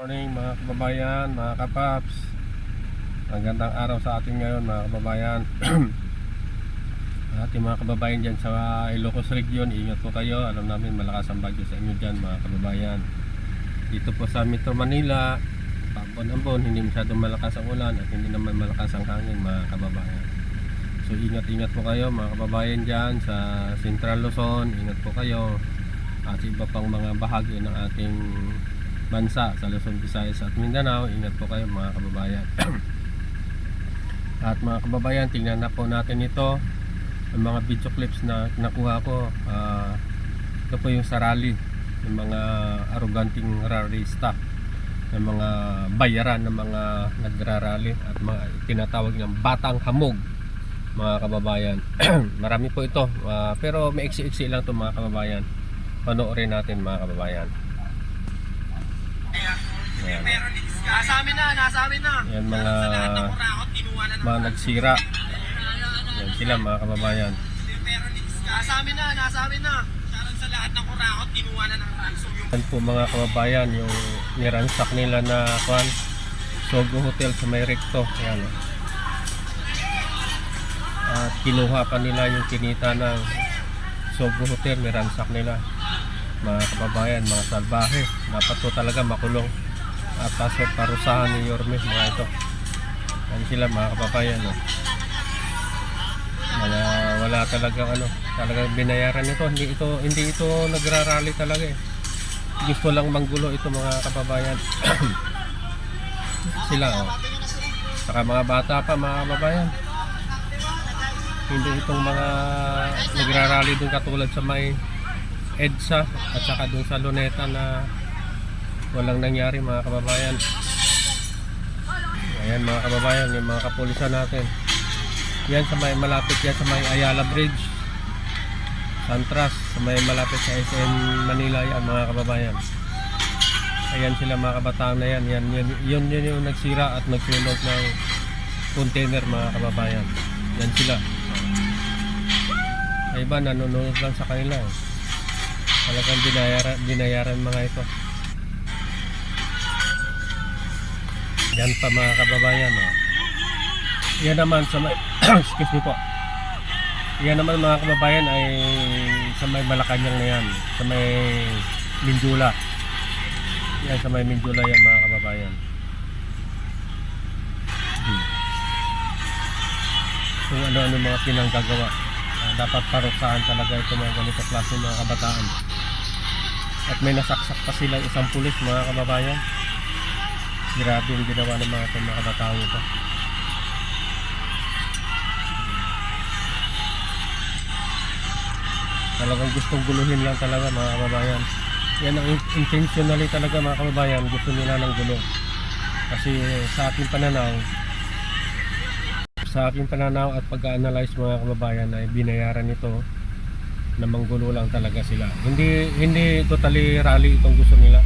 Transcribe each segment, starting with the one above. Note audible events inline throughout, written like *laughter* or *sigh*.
Morning mga kababayan, mga kapaps. Magandang araw sa atin ngayon mga kababayan. *clears throat* Ating mga kababayan dyan sa Ilocos Region Ingat po kayo, alam namin malakas ang bagyo sa inyo dyan mga kababayan. Dito po sa Metro Manila Pambon-ambon, hindi masyadong malakas ang ulan At hindi naman malakas ang hangin mga kababayan. So ingat-ingat po kayo mga kababayan dyan sa Central Luzon. Ingat po kayo At iba pang mga bahagi ng ating bansa sa Luzon, Visayas at Mindanao. Ingat po kayo mga kababayan. *clears throat* at mga kababayan, tingnan na po natin ito. Ang mga video clips na nakuha ko. ah, ito po yung sarali ng mga aroganting rarista ng mga bayaran ng mga nagrarally at mga tinatawag ng batang hamog mga kababayan *clears throat* marami po ito ah, pero may iksi-iksi lang to mga kababayan panoorin natin mga kababayan Ayan. Nasa amin na, nasa amin na. Yan mga mga nagsira. Yan sila mga kababayan. Nasa amin na, nasa amin na. Sa lahat ng kurakot, kinuha na ng ranso yung Yan po mga kababayan yung niransak nila na kwan Sogo Hotel sa may recto. Yan. oh. At kinuha pa nila yung kinita ng Sogo Hotel, niransak nila. Mga kababayan, mga salbahe. Dapat po talaga makulong. At paso parusahan ni Yorme mga ito. Yan sila mga kababayan. Oh. Mga wala talagang ano, talagang binayaran ito. Hindi ito hindi ito nagrarally talaga eh. Gusto lang manggulo ito mga kababayan. *clears throat* Sila oh. Saka mga bata pa mga kababayan. Hindi itong mga nagrarally dun katulad sa may EDSA at saka dun sa Luneta na walang nangyari mga kababayan. Ayan mga kababayan, yung mga kapulisan natin. Yan sa may malapit yan sa may Ayala Bridge. Santras, sa may malapit sa SM Manila yan mga kababayan. Ayan sila mga kabataan na yan. Yan, yan, yun, yun yung nagsira at nagsunog ng container mga kababayan. Yan sila. Ay iba nanonood lang sa kanila. Eh. Talagang binayaran, binayaran mga ito. Yan pa mga kababayan. Oh. Yan naman sa may, *clears throat* excuse me po. Yan naman mga kababayan ay sa may Malacanang na yan. Sa may Mindula. Yan sa may Mindula yan mga kababayan. Hmm. Kung ano-ano mga pinanggagawa. Ah, dapat parusahan talaga ito mga ganito klase mga kabataan. At may nasaksak pa sila isang pulis mga kababayan. Grabe yung ginawa ng mga itong mga kabataan ito. Talagang gustong guluhin lang talaga mga kababayan. Yan ang in- intentionally talaga mga kababayan. Gusto nila ng gulo. Kasi sa aking pananaw, sa aking pananaw at pag-analyze mga kababayan ay binayaran ito na manggulo lang talaga sila. Hindi hindi totally rally itong gusto nila.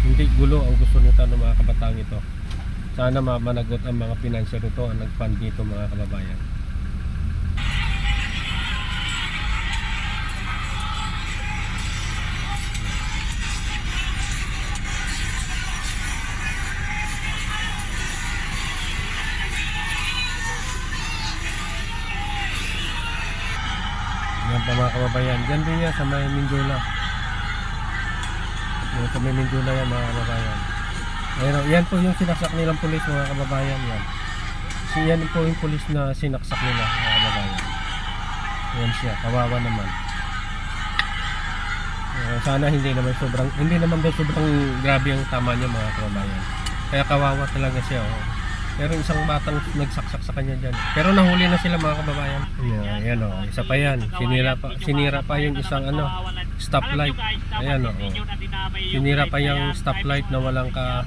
Hindi gulo ang gusto nito ng mga kabataan ito. Sana ma- managot ang mga financier nito ang nag-fund dito mga kababayan. Yan pa mga kababayan. Diyan din yan sa may Mindula. Yan sa may Mindula yan mga kababayan. Ayan, yan po yung sinaksak nilang pulis mga kababayan yan. Si yan po yung pulis na sinaksak nila mga kababayan. Yan siya, kawawa naman. Eh, sana hindi naman sobrang hindi naman daw sobrang grabe ang tama niya mga kababayan. Kaya kawawa talaga siya. Oh. Pero isang batang nagsaksak sa kanya dyan. Pero nahuli na sila mga kababayan. Ayan, ayan oh, isa pa yan. Sinira pa, sinira pa yung isang ano, stoplight. Ayan oh. oh. Sinira pa yung stoplight na walang ka...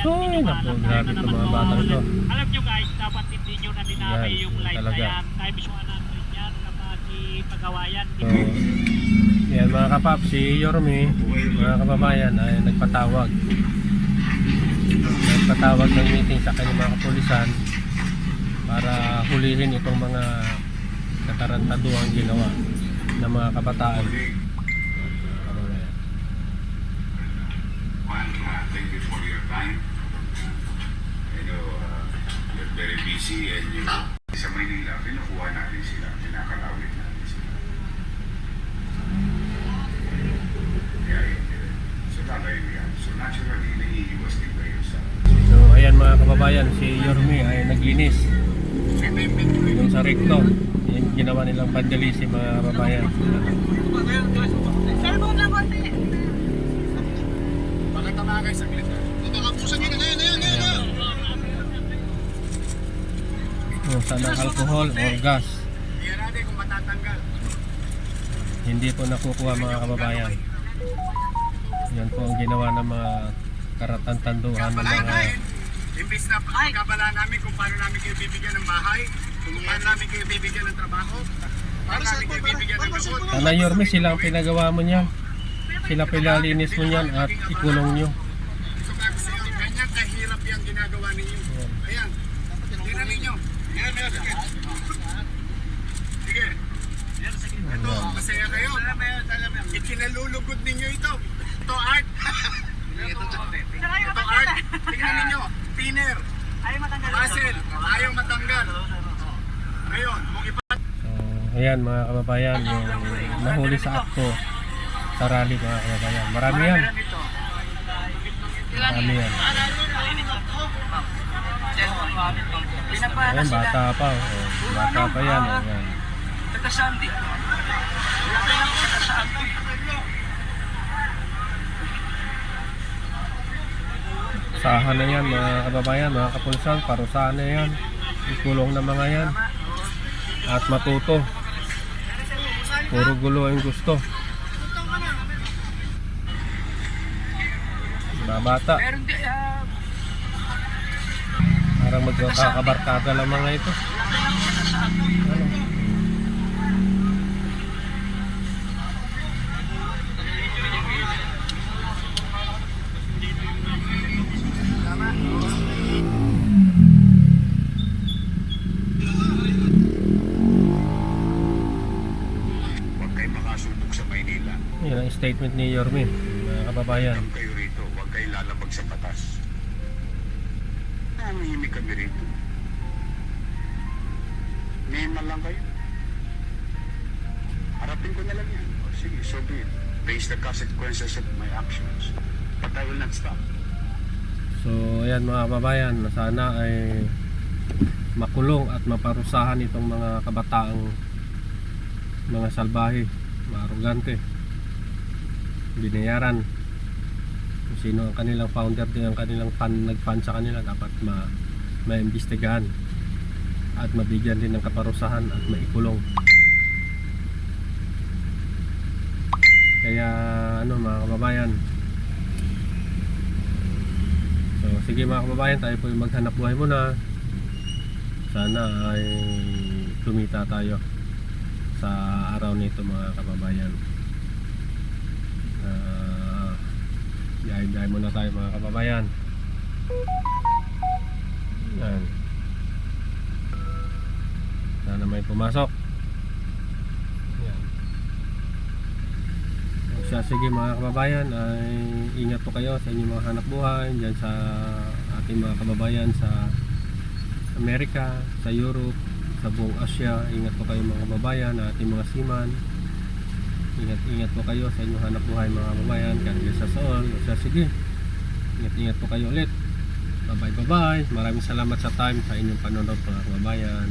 Ay, naku, grabe itong mga batang to. Alam nyo guys, dapat hindi nyo na dinamay Yan, yung light talaga. na yan. Times 100 yan kapag ipagawayan. So, yan mga kapap, si Yorme, mga kababayan ay nagpatawag. Nagpatawag ng meeting sa kanyang mga kapulisan para hulihin itong mga katarantaduang ginawa ng mga kabataan. Uh, you're very busy and you sa Manila, kinukuha natin sila, kinakalawit Yormi ay naglinis dun sa recto. Yung ginawa nilang vandalism mga kababayan. Cellphone lang konti. Bakit tamagay sa glit? Nakakapusan nyo na ngayon, ngayon, ngayon! Kung saan ang alcohol or gas. Hindi po nakukuha mga kababayan. Yan po ang ginawa ng mga karatantanduhan ng mga imbis na pagkabala namin kung paano namin kayo bibigyan ng bahay, kung paano namin kayo bibigyan ng trabaho, paano namin kayo bibigyan ng gamot. Sana Yorme sila ang pinagawa mo niyan. Sila pinalinis mo niyan at ikulong nyo. So bago sa inyo, ganyan kahirap yung ginagawa ninyo. Ayan, tingnan ninyo. Tingnan ninyo, sige. Sige. Ito, masaya kayo. Ikinalulugod ninyo ito. Ito art. Ito art. Tingnan ninyo. So, ayan mga kababayan, yung nahuli sa akto sa rally mga kababayan. Marami yan. Marami yan. Ayan, bata pa. Oh. Bata pa yan. Ayan. Sahan na yan mga kababayan, mga kapulsan, parusahan na yan. Ikulong na mga yan. At matuto. Puro gulo ang gusto. Mga bata. Parang magkakabarkada lang mga ito. Ano? Huwag makasubok sa Maynila. Yan ang statement ni Yormi, mga kababayan. Huwag kayo rito. Huwag kayo lalabag sa batas. Namihimik kami rito. Neman lang kayo. Harapin ko na lang yan. O, sige, so be it. Face the consequences of my actions. But I will not stop. So, ayan mga kababayan, na sana ay makulong at maparusahan itong mga kabataang mga salbahe, mga arugante. Binayaran kung sino ang kanilang founder din ang kanilang fan, nag-fan sa kanila dapat ma maimbestigahan at mabigyan din ng kaparusahan at maikulong. Kaya ano mga kababayan, So, sige mga kababayan, tayo po yung maghanap buhay muna. Sana ay kumita tayo sa araw nito mga kababayan. Uh, Biyahe-biyahe muna tayo mga kababayan. Yan. Sana may pumasok. Yan. Siya, sige mga kababayan, ay ingat po kayo sa inyong mga hanap buhay dyan sa ating mga kababayan sa Amerika, sa Europe, sa buong Asia. Ingat po kayo mga kababayan, ating mga seaman. Ingat-ingat po kayo sa inyong hanap buhay mga kababayan. God bless us all. O siya, sige. Ingat-ingat po kayo ulit. Bye-bye, bye-bye. Maraming salamat sa time sa inyong panonood mga kababayan.